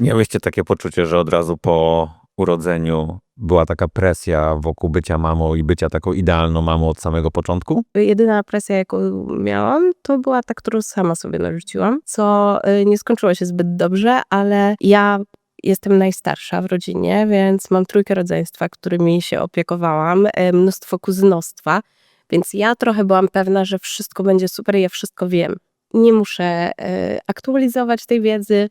Miałyście takie poczucie, że od razu po urodzeniu była taka presja wokół bycia mamą i bycia taką idealną mamą od samego początku? Jedyna presja, jaką miałam, to była ta, którą sama sobie narzuciłam, co y, nie skończyło się zbyt dobrze, ale ja jestem najstarsza w rodzinie, więc mam trójkę rodzeństwa, którymi się opiekowałam, y, mnóstwo kuzynostwa, więc ja trochę byłam pewna, że wszystko będzie super ja wszystko wiem. Nie muszę y, aktualizować tej wiedzy,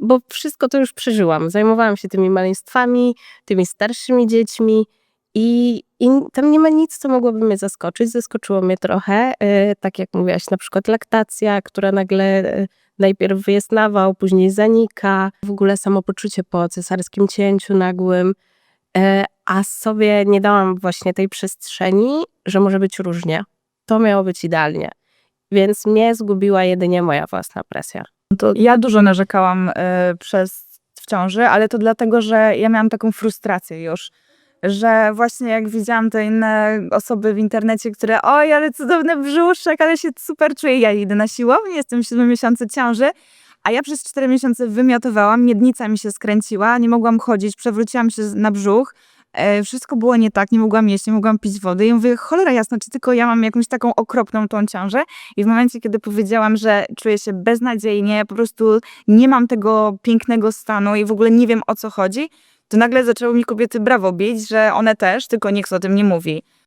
bo wszystko to już przeżyłam. Zajmowałam się tymi maleństwami, tymi starszymi dziećmi i, i tam nie ma nic, co mogłoby mnie zaskoczyć. Zaskoczyło mnie trochę, y, tak jak mówiłaś, na przykład laktacja, która nagle y, najpierw jest nawał, później zanika. W ogóle samopoczucie po cesarskim cięciu nagłym. Y, a sobie nie dałam właśnie tej przestrzeni, że może być różnie. To miało być idealnie. Więc mnie zgubiła jedynie moja własna presja. To ja dużo narzekałam e, przez w ciąży, ale to dlatego, że ja miałam taką frustrację już, że właśnie jak widziałam te inne osoby w internecie, które oj, ale cudowny brzuszek, ale się super czuję, ja idę na siłownię, jestem w siódmym miesiącu ciąży, a ja przez cztery miesiące wymiotowałam, miednica mi się skręciła, nie mogłam chodzić, przewróciłam się na brzuch, e, wszystko było nie tak, nie mogłam jeść, nie mogłam pić wody i mówię, cholera jasna, czy tylko ja mam jakąś taką okropną tą ciążę? I w momencie, kiedy powiedziałam, że czuję się beznadziejnie, po prostu nie mam tego pięknego stanu i w ogóle nie wiem o co chodzi, to nagle zaczęły mi kobiety brawo bić, że one też, tylko nikt o tym nie mówi.